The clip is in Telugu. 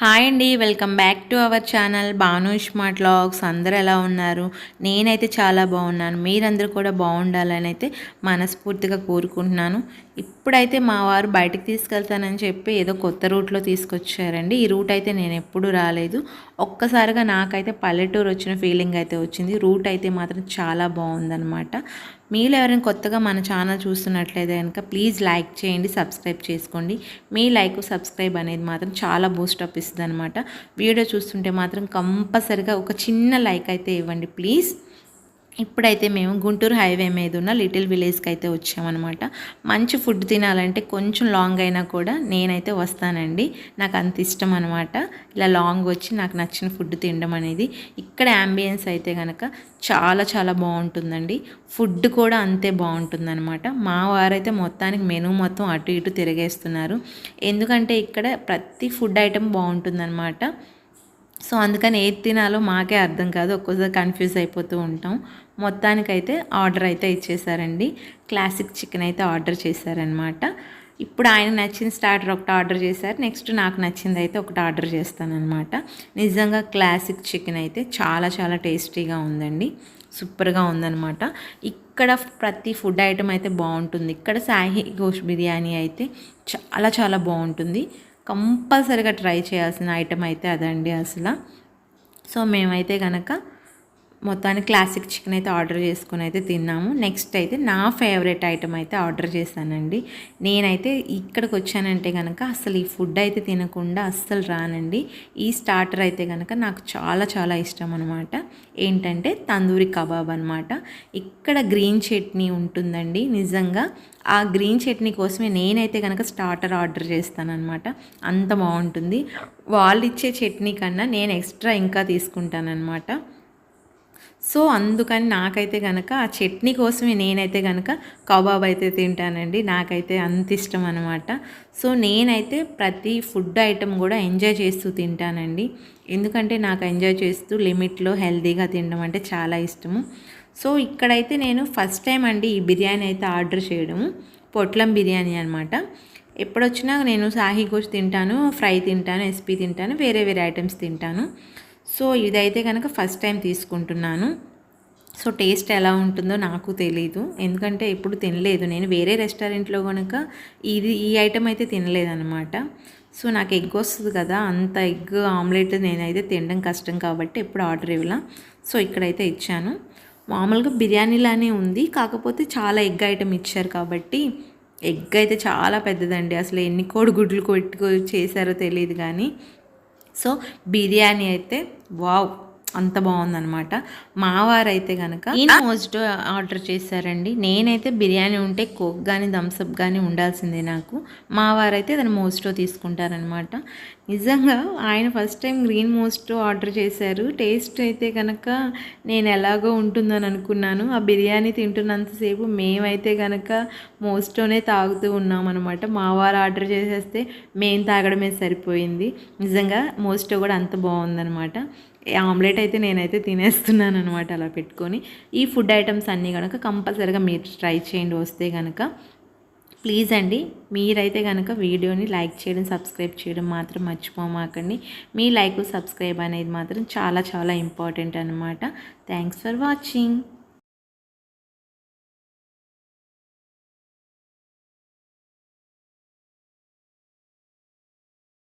హాయ్ అండి welcome back to our channel Bhanu smart logs అందరూ ఎలా ఉన్నారు? నేనైతే చాలా బాగున్నాను. మీరందరూ కూడా బాగుండాలని అయితే మనస్ఫూర్తిగా కోరుకుంటున్నాను. ఇప్పుడైతే మా వారు బయటకు తీసుకెళ్తానని చెప్పి ఏదో కొత్త రూట్లో తీసుకొచ్చారండి. ఈ రూట్ అయితే నేను ఎప్పుడు రాలేదు. ఒక్కసారిగా నాకైతే పల్లెటూరు వచ్చిన ఫీలింగ్ అయితే వచ్చింది. రూట్ అయితే మాత్రం చాలా బాగుందనమాట మీరు ఎవరైనా కొత్తగా మన ఛానల్ చూస్తున్నట్లయితే కనుక ప్లీజ్ లైక్ చేయండి సబ్స్క్రైబ్ చేసుకోండి. మీ లైక్ సబ్స్క్రైబ్ అనేది మాత్రం చాలా బూస్ట్ అప్ అనిపిస్తుంది అనమాట వీడియో చూస్తుంటే మాత్రం కంపల్సరిగా ఒక చిన్న లైక్ అయితే ఇవ్వండి ప్లీజ్. ఇప్పుడైతే మేము గుంటూరు హైవే మీద ఉన్న లిటిల్ విలేజ్కి అయితే వచ్చామన్నమాట. మంచి ఫుడ్ తినాలంటే కొంచెం లాంగ్ అయినా కూడా నేనైతే వస్తానండి. నాకు అంత ఇష్టం అనమాట ఇలా లాంగ్ వచ్చి నాకు నచ్చిన ఫుడ్ తినడం అనేది ఇక్కడ అంబియన్స్ అయితే కనుక చాలా చాలా బాగుంటుందండి. ఫుడ్ కూడా అంతే బాగుంటుందన్నమాట. మా వారైతే మొత్తానికి మెనూ మొత్తం అటు ఇటు తిరిగేస్తున్నారు. ఎందుకంటే ఇక్కడ ప్రతి ఫుడ్ ఐటెం బాగుంటుందన్నమాట. సో అందుకని ఏది తినాలో మాకే అర్థం కాదు. ఒక్కోసారి కన్ఫ్యూజ్ అయిపోతూ ఉంటాం. మొత్తానికైతే ఆర్డర్ అయితే ఇచ్చేసారండి. క్లాసిక్ చికెన్ అయితే ఆర్డర్ చేశారనమాట ఇప్పుడు ఆయన నచ్చిన స్టార్టర్ ఒకటి ఆర్డర్ చేశారు. నెక్స్ట్ నాకు నచ్చింది అయితే ఒకటి ఆర్డర్ చేస్తానమాట నిజంగా క్లాసిక్ చికెన్ అయితే చాలా చాలా టేస్టీగా ఉందండి. సూపర్గా ఉందనమాట ఇక్కడ ప్రతి ఫుడ్ ఐటమ్ అయితే బాగుంటుంది. ఇక్కడ సాహి గోష్ బిర్యానీ అయితే చాలా చాలా బాగుంటుంది. కంపల్సరీగా ట్రై చేయాల్సిన ఐటమ్ అయితే అదండి అసలు. సో మేమైతే కనుక మొత్తానికి క్లాసిక్ చికెన్ అయితే ఆర్డర్ చేసుకుని అయితే తిన్నాము. నెక్స్ట్ అయితే నా ఫేవరెట్ ఐటమ్ అయితే ఆర్డర్ చేశానండి. నేనైతే ఇక్కడికి వచ్చానంటే కనుక అసలు ఈ ఫుడ్ అయితే తినకుండా అస్సలు రానండి. ఈ స్టార్టర్ అయితే కనుక నాకు చాలా చాలా ఇష్టం అనమాట ఏంటంటే తందూరి కబాబ్ అనమాట ఇక్కడ గ్రీన్ చట్నీ ఉంటుందండి. నిజంగా ఆ గ్రీన్ చట్నీ కోసమే నేనైతే కనుక స్టార్టర్ ఆర్డర్ చేస్తానమాట అంత బాగుంటుంది. వాళ్ళు ఇచ్చే చట్నీ కన్నా నేను ఎక్స్ట్రా ఇంకా తీసుకుంటానమాట సో అందుకని నాకైతే కనుక ఆ చట్నీ కోసమే నేనైతే కనుక కబాబ్ అయితే తింటానండి. నాకైతే అంత ఇష్టం అనమాట సో నేనైతే ప్రతి ఫుడ్ ఐటెం కూడా ఎంజాయ్ చేస్తూ తింటానండి. ఎందుకంటే నాకు ఎంజాయ్ చేస్తూ లిమిట్లో హెల్తీగా తినడం అంటే చాలా ఇష్టము. సో ఇక్కడైతే నేను ఫస్ట్ టైం అండి ఈ బిర్యానీ అయితే ఆర్డర్ చేయడము పొట్లం బిర్యానీ అనమాట ఎప్పుడొచ్చినా నేను సాహి గోష్ తింటాను ఫ్రై తింటాను ఎస్పీ తింటాను వేరే వేరే ఐటమ్స్ తింటాను. సో ఇదైతే కనుక ఫస్ట్ టైం తీసుకుంటున్నాను. సో టేస్ట్ ఎలా ఉంటుందో నాకు తెలీదు. ఎందుకంటే ఎప్పుడు తినలేదు. నేను వేరే రెస్టారెంట్లో కనుక ఇది ఈ ఐటెం అయితే తినలేదన్నమాట. సో నాకు ఎగ్ వస్తుంది కదా అంత ఎగ్ ఆమ్లెట్ నేనైతే తినడం కష్టం కాబట్టి ఎప్పుడు ఆర్డర్ ఇవ్వలా. సో ఇక్కడైతే ఇచ్చాను. మామూలుగా బిర్యానీలానే ఉంది. కాకపోతే చాలా ఎగ్ ఐటెం ఇచ్చారు కాబట్టి ఎగ్ అయితే చాలా పెద్దదండి. అసలు ఎన్ని కోడిగుడ్లు కొట్టుకో చేశారో తెలియదు కానీ సో బిర్యానీ అయితే వావ్. అంత బాగుందనమాట మావారైతే కనుక మోస్ట్ ఆర్డర్ చేశారండి. నేనైతే బిర్యానీ ఉంటే కోక్ కానీ థమ్స్అప్ కానీ ఉండాల్సిందే నాకు. మావారైతే దాన్ని మోస్టో తీసుకుంటారనమాట నిజంగా ఆయన ఫస్ట్ టైం గ్రీన్ మోస్టో ఆర్డర్ చేశారు. టేస్ట్ అయితే కనుక నేను ఎలాగో ఉంటుందని అనుకున్నాను. ఆ బిర్యానీ తింటున్నంతసేపు మేమైతే కనుక మోస్టోనే తాగుతూ ఉన్నామన్నమాట. మావారు ఆర్డర్ చేసేస్తే మేము తాగడమే సరిపోయింది. నిజంగా మోస్టో కూడా అంత బాగుందనమాట ఆమ్లెట్ అయితే నేనైతే తినేస్తున్నాను అనమాట అలా పెట్టుకొని. ఈ ఫుడ్ ఐటమ్స్ అన్నీ కనుక కంపల్సరీగా మీరు ట్రై చేయండి వస్తే కనుక ప్లీజ్ అండి మీరైతే కనుక వీడియోని లైక్ చేయడం సబ్స్క్రైబ్ చేయడం మాత్రం మర్చిపోమాకండి. మీ లైక్ సబ్స్క్రైబ్ అనేది మాత్రం చాలా చాలా ఇంపార్టెంట్ అనమాట థ్యాంక్స్ ఫర్ వాచింగ్.